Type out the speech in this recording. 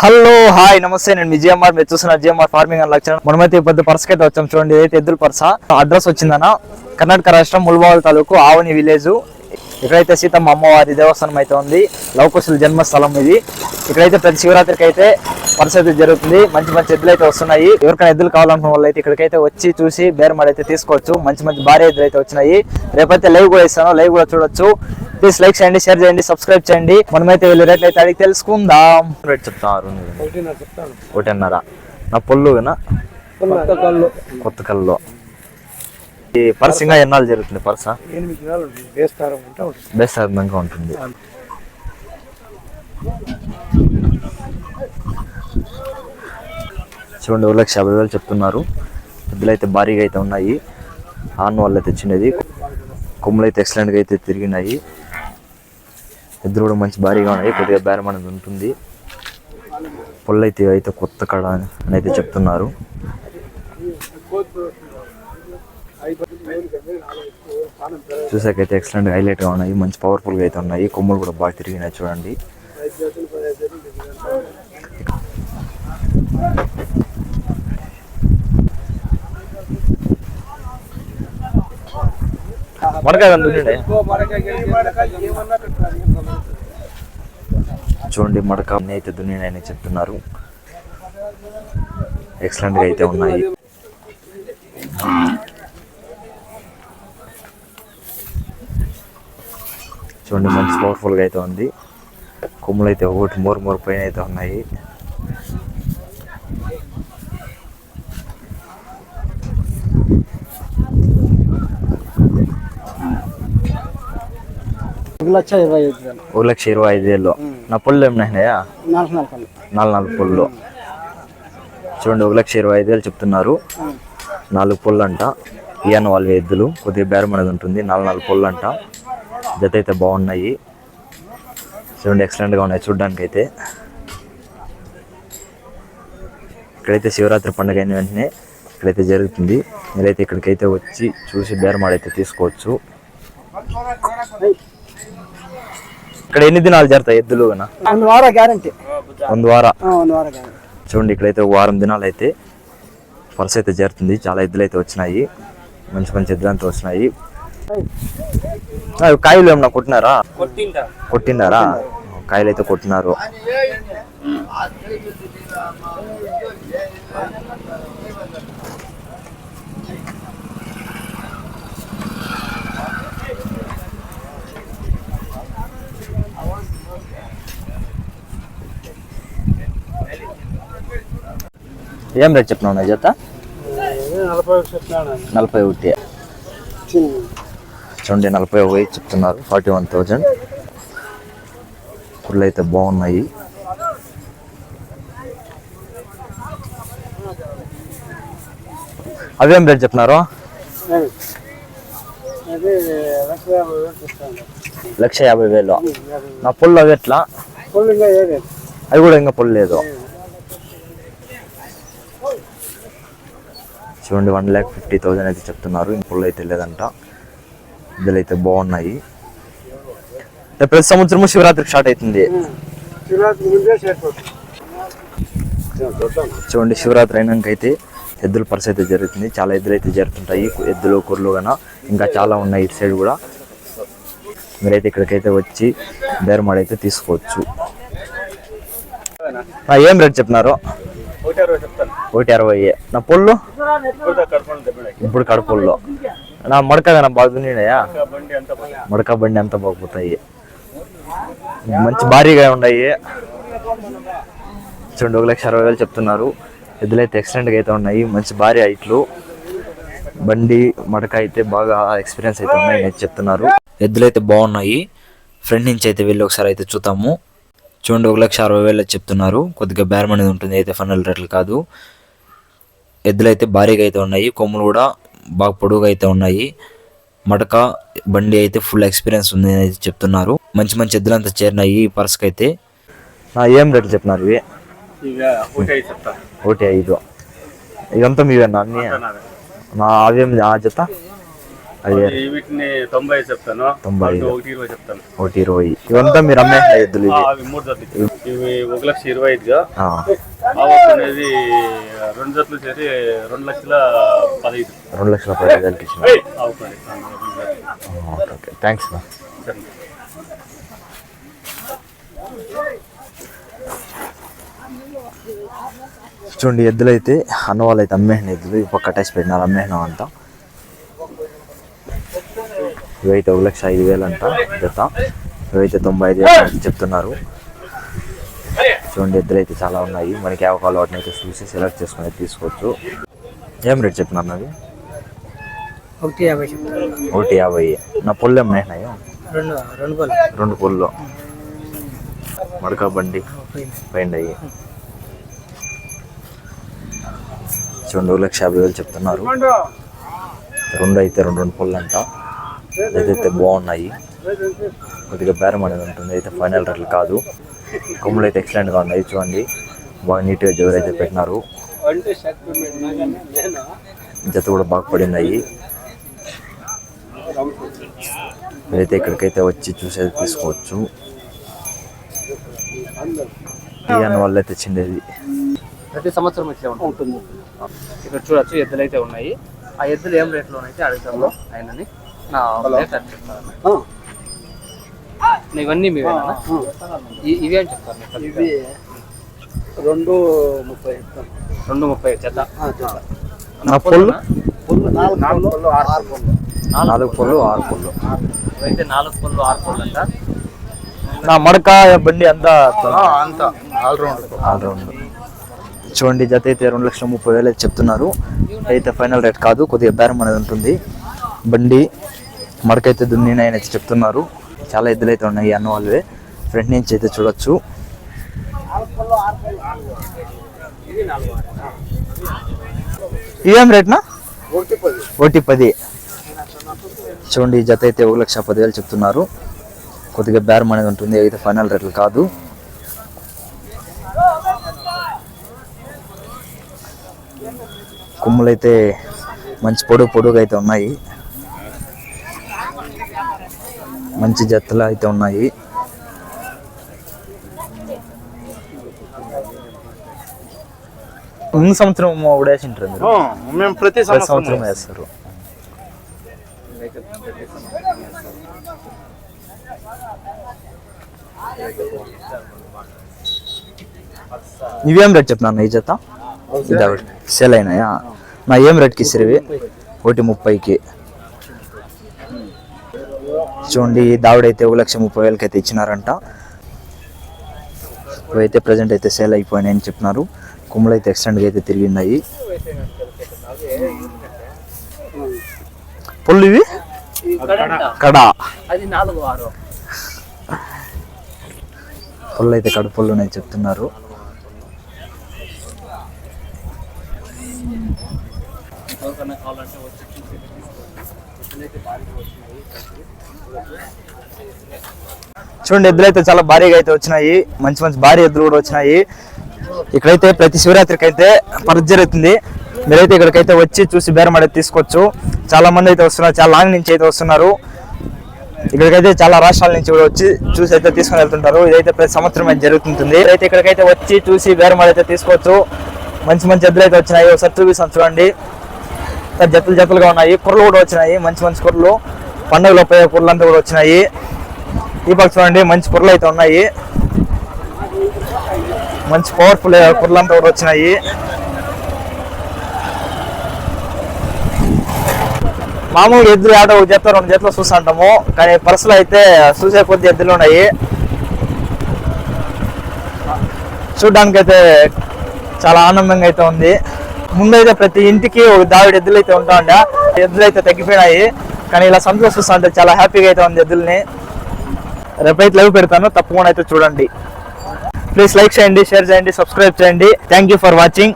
Hello hi నమస్తే నేను విజయమ్మార్ మీరు చూస్తున్న జిఎంఆర్ ఫార్మింగ్ అండ్ లక్షణం మనమైతే పెద్ద పర్స్ అయితే వచ్చాం చూడండి ఏదైతే ఎద్దుల పర్స. అడ్రస్ వచ్చిందన్న కర్ణాటక రాష్ట్రం ముల్బావల్ తాలూకు ఆవని విలేజ్. ఇక్కడైతే సీతమ్మ అమ్మవారి దేవస్థానం అయితే ఉంది. లవకుశుల జన్మస్థలం ఇది. ఇక్కడైతే ప్రతి శివరాత్రికి అయితే పర్స్ అయితే జరుగుతుంది. మంచి మంచి ఎద్దులు అయితే వస్తున్నాయి. ఎవరికైనా ఎద్దులు కావాలనుకున్న వాళ్ళు అయితే ఇక్కడికైతే వచ్చి చూసి బేరమాడి అయితే తీసుకోవచ్చు. మంచి మంచి భారీ ఎద్దులు అయితే వచ్చినాయి. రేపైతే లైవ్ కూడా ఇస్తాను లైవ్ కూడా చూడొచ్చు. ప్లీజ్ లైక్ చేయండి షేర్ చేయండి సబ్స్క్రైబ్ చేయండి. మనమైతే వెళ్ళి రేట్లు అయితే అడిగి తెలుసుకుందాం. రేట్ చెప్తారు. ఒకటిన్నర నా పొల్లునా కొత్త కల్లో ఈ పర్స్ ఇంకా ఎన్నాళ్ళు జరుగుతుంది పర్స? ఎనిమిది నెలలు ఉంటుంది. వేస్తారం ఉంటే ఉంటుంది. చూడండి ఒక లక్ష యాభై వేలు చెప్తున్నారు. ఎద్దులు అయితే భారీగా అయితే ఉన్నాయి. ఆన్ వాళ్ళు అయితే చిన్నది. కొమ్ములు అయితే ఎక్సలెంట్గా అయితే తిరిగినాయి. ఎద్దులు కూడా మంచి భారీగా ఉన్నాయి. కొద్దిగా బేరం అనేది ఉంటుంది. పొల్లు అయితే అయితే కొత్త కడ అని అయితే చెప్తున్నారు. చూసాకైతే ఎక్సలెంట్ హైలైట్గా ఉన్నాయి మంచి పవర్ఫుల్గా అయితే ఉన్నాయి. కొమ్ములు కూడా బాగా తిరిగినాయి చూడండి. చూడండి మడక అయితే దున్నినాయని చెప్తున్నారు. ఎక్సలెంట్గా అయితే ఉన్నాయి. చూడండి మంచి పవర్ఫుల్గా అయితే ఉంది. కొమ్ములు అయితే ఒకటి మోరు మోరు పైన అయితే ఉన్నాయి. ఒక లక్ష ఇరవై ఐదు వేలు. వేలు నా పొల్లు ఏమైనాయా నాలుగు నాలుగు పొల్లు. చూడండి ఒక లక్ష ఇరవై ఐదు వేలు చెప్తున్నారు. నాలుగు పొల్లు అంట ఇయన్న వాళ్ళ ఎద్దులు. కొద్దిగా బేరం అనేది ఉంటుంది. నాలుగు నాలుగు పొల్లు అంట జత అయితే బాగున్నాయి. చూడండి ఎక్సలెంట్గా ఉన్నాయి చూడడానికి అయితే ఇక్కడైతే శివరాత్రి పండుగ అయిన వెంటనే ఇక్కడైతే జరుగుతుంది. మీరైతే ఇక్కడికైతే వచ్చి చూసి బేరమాడైతే తీసుకోవచ్చు. ఇక్కడ ఎన్ని దినాలు జరుగుతాయి ఎద్దులు చూడండి ఇక్కడైతే ఒక వారం దినాలు అయితే వరుస అయితే జరుగుతుంది. చాలా ఎద్దులు అయితే వచ్చినాయి. మంచి మంచి ఎద్దులు అంతా వచ్చినాయి. కాయలు ఏమన్నా కొట్టినారా? కొట్టినారా కాయలు అయితే కొట్టినారు. ఏం రేట్ చెప్పినావు నా జత నలభై ఒకటి. చూడండి నలభై ఒక చెప్తున్నారు ఫార్టీ వన్ థౌజండ్. కుర్లు అయితే బాగున్నాయి. అవేం రేట్ చెప్తున్నారు? లక్ష యాభై వేలు. నా పొల్లు అవి ఎట్లా? అవి కూడా ఇంకా పొల్లు లేదు. చూడండి వన్ ల్యాక్ ఫిఫ్టీ థౌజండ్ అయితే చెప్తున్నారు. ఇంక పొల్లు అయితే లేదంట. ఇద్దరు అయితే బాగున్నాయి. ప్రతి సంవత్సరము శివరాత్రికి స్టార్ట్ అవుతుంది. చూడండి శివరాత్రి అయినాక అయితే ఎద్దుల పర్స్ అయితే జరుగుతుంది. చాలా ఎద్దులు అయితే జరుగుతుంటాయి ఎద్దులు కుర్రలు గన ఇంకా చాలా ఉన్నాయి ఇటు సైడ్ కూడా. మీరైతే ఇక్కడికైతే వచ్చి బేరమాడ అయితే తీసుకోవచ్చు. ఏం రేట్ చెప్పినారు? ఒకటి అరవై చెప్తాను. ఒకటి అరవై నా పొల్లు? ఇప్పుడు కడపొల్లు నా మడక గన బాగా దున్నినాయా మడక బండి అంతా బాగుపోతాయి మంచి భారీగా ఉన్నాయి చూడండి ఒక లక్ష అరవై వేలు చెప్తున్నారు ఎద్దులైతే ఎక్సలెంట్గా అయితే ఉన్నాయి మంచి భారీ హైట్లు బండి మడక అయితే బాగా ఎక్స్పీరియన్స్ అయితే ఉన్నాయి అయితే చెప్తున్నారు ఎద్దులైతే బాగున్నాయి ఫ్రంట్ నుంచి అయితే వెళ్ళి ఒకసారి అయితే చూద్దాము చూడండి ఒక లక్ష అరవై వేలు చెప్తున్నారు కొద్దిగా బేరం అనేది ఉంటుంది అయితే ఫైనల్ రేట్లు కాదు ఎద్దులు అయితే భారీగా అయితే ఉన్నాయి కొమ్ములు కూడా బాగా పొడవుగా అయితే ఉన్నాయి. మటక బండి అయితే ఫుల్ ఎక్స్పీరియన్స్ ఉంది అని అయితే చెప్తున్నారు. మంచి మంచి ఎద్దులంతా చేరినాయి ఈ పర్స్కి అయితే. ఏం రేట్లు చెప్తున్నారు ఇవి? ఒకటి ఐదు ఇదంతా మీవేనా అన్ని? నా అవేం ఆ జత అదే వీటిని తొంభై చెప్తాను. తొంభై ఒకటి ఇరవై చెప్తాను. ఒకటి ఇరవై. ఇవంతా మీరు అమ్మే ఎద్దులు ఇవి. ఒక లక్ష ఇరవై ఐదుగా. అనేది రెండు చేరి రెండు లక్షల పదహైదు. రెండు లక్షల పది వేలకి ఇచ్చిన. ఆవుకు అనేది. ఓకే. Okay thanks. చూడండి ఎద్దులు అయితే అన్న వాళ్ళు అయితే అమ్మేసిన ఎద్దులు పక్క కట్టేసి పెట్టినారు అమ్మేసినాం అంట. ఇవైతే ఒక లక్ష ఐదు వేలు అంట జత. ఇవైతే తొంభై ఐదు వేలు చెప్తున్నారు. చూడండి ఎద్దులు అయితే చాలా ఉన్నాయి. మనకి ఒక వాటిని అయితే చూసి సెలెక్ట్ చేసుకుని తీసుకోవచ్చు. ఏం రేట్ చెప్పినారు నాది ఒకటి యాభై ఒకటి యాభై. నా పొల్లు అమ్మేసినాయి రెండు రెండు పళ్ళు రెండు పొల్లు. మడక బండి పైన అయ్యి. ఒక లక్ష యాభై వేలు చెప్తున్నారు. రెండు అయితే రెండు రెండు పళ్ళు అంట. ఏదైతే బాగున్నాయి. కొద్దిగా బేరం అనేది ఉంటుంది. అయితే ఫైనల్ రేట్లు కాదు. కొమ్ములు అయితే ఎక్సలెంట్గా ఉన్నాయి చూడండి. బాగా నీట్గా జోరు అయితే పెట్టినారు. జత కూడా బాగా పడినాయి అయితే ఇక్కడికైతే వచ్చి చూసేది తీసుకోవచ్చు. ఈ అన్న వాళ్ళు అయితే చిన్నది. ప్రతి సంవత్సరం ఇట్లా ఉంటుంది. ఇక్కడ చూడొచ్చు ఎద్దులు అయితే ఉన్నాయి. ఆ ఎద్దులు ఏం రేట్లో అయితే అడుగుతాము ఆయనని. నా ఇవన్నీ మీవేనా? ఇవి అని చెప్తారు ఇవి రెండు ముప్పై రెండు ముప్పై జత నా పొల్లు? నాలుగు పళ్ళు ఆరు పళ్ళు నాలుగు పొల్లు ఆరు పొల్లు. ఇవైతే నాలుగు పళ్ళు ఆరు పళ్ళు అంట. నా మడక బండి అంతా అంత. ఆల్రౌండ్ ఆల్రౌండ్ చూడండి జత అయితే రెండు లక్షల ముప్పై వేలు అయితే చెప్తున్నారు. అయితే ఫైనల్ రేట్ కాదు కొద్దిగా బేరం అనేది ఉంటుంది. బండి మడకైతే దున్నిన ఆయన అయితే చెప్తున్నారు. చాలా ఎద్దులు అయితే ఉన్నాయి. అన్న వాళ్ళవే ఫ్రంట్ నుంచి అయితే చూడొచ్చు. ఇవేం రేట్నా? ఒకటి పది చూడండి జత అయితే ఒక లక్ష పదివేలు చెప్తున్నారు. కొద్దిగా బేరం అనేది ఉంటుంది. అయితే ఫైనల్ రేట్లు కాదు. కొమ్ములు అయితే మంచి పొడుగు పొడుగు అయితే ఉన్నాయి. మంచి జత్తలు అయితే ఉన్నాయి. ముందు సంవత్సరం ఉడేసింటారు మీరు? మేము ప్రతి సంవత్సరం వేస్తారు. ఇవేం రేట్ చెప్పినా ఈ జత? ఒకటి. సేల్ అయినాయా? నా ఏం రేట్కి ఇస్తారు ఇవి? ఒకటి ముప్పైకి. చూడండి దావిడైతే ఒక లక్ష ముప్పై వేలకి అయితే ఇచ్చినారంట. ఇవైతే ప్రజెంట్ అయితే సేల్ అయిపోయినాయి అని చెప్తున్నారు కొమ్ములు అయితే ఎక్స్టెండ్గా అయితే తిరిగినాయి పొల్లు ఇవి? కడా. పొల్లు అయితే కడు పొల్లు ఉన్నాయి చెప్తున్నారు. ఎవరికైనా కావాలంటే వచ్చి చూసి ఎద్దులైతే భారీగా వచ్చినాయి చూడండి ఎద్దులు అయితే చాలా భారీగా అయితే వచ్చినాయి. మంచి మంచి భారీ ఎద్దులు కూడా వచ్చినాయి. ఇక్కడైతే ప్రతి శివరాత్రికి అయితే పరద జరుగుతుంది. మీరైతే ఇక్కడికైతే వచ్చి చూసి బేరం అనేది తీసుకోవచ్చు. చాలా మంది అయితే వస్తున్నారు చాలా లాంగ్ నుంచి అయితే వస్తున్నారు. ఇక్కడికైతే చాలా రాష్ట్రాల నుంచి కూడా వచ్చి చూసి అయితే తీసుకొని వెళ్తుంటారు. ఇదైతే ప్రతి సంవత్సరం అయితే జరుగుతుంటుంది. అయితే ఇక్కడికైతే వచ్చి చూసి బేరం అయితే తీసుకోవచ్చు. మంచి మంచి ఎద్దులు అయితే వచ్చినాయి. ఒకసారి చూపిస్తాను చూడండి. జతలు జతలుగా ఉన్నాయి. కుర్రలు కూడా వచ్చినాయి. మంచి మంచి కుర్రలు. పండుగలో పోయే కుర్రలు అంతా కూడా వచ్చినాయి. ఈ పక్క చూడండి మంచి కుర్రలు అయితే ఉన్నాయి. మంచి పవర్ఫుల్ కుర్రలు అంతా కూడా వచ్చినాయి. మామూలుగా ఎద్దులు ఆడ ఒక జత రెండు జతలు చూస్తుంటాము. కానీ పర్సులు అయితే చూసే కొద్ది ఎద్దులు ఉన్నాయి. చూడ్డానికి అయితే చాలా ఆనందంగా అయితే ఉంది. ముందైతే ప్రతి ఇంటికి ఒక దావిడ ఎద్దులు అయితే ఉంటా ఎద్దులు అయితే తగ్గిపోయినాయి. కానీ ఇలా సంతోషిస్తా అంటే చాలా హ్యాపీగా అయితే ఉంది ఎద్దుల్ని. రేపైతే లైవ్ పెడతాను తప్పకుండా అయితే చూడండి. ప్లీజ్ లైక్ చేయండి షేర్ చేయండి సబ్స్క్రైబ్ చేయండి. Thank you for watching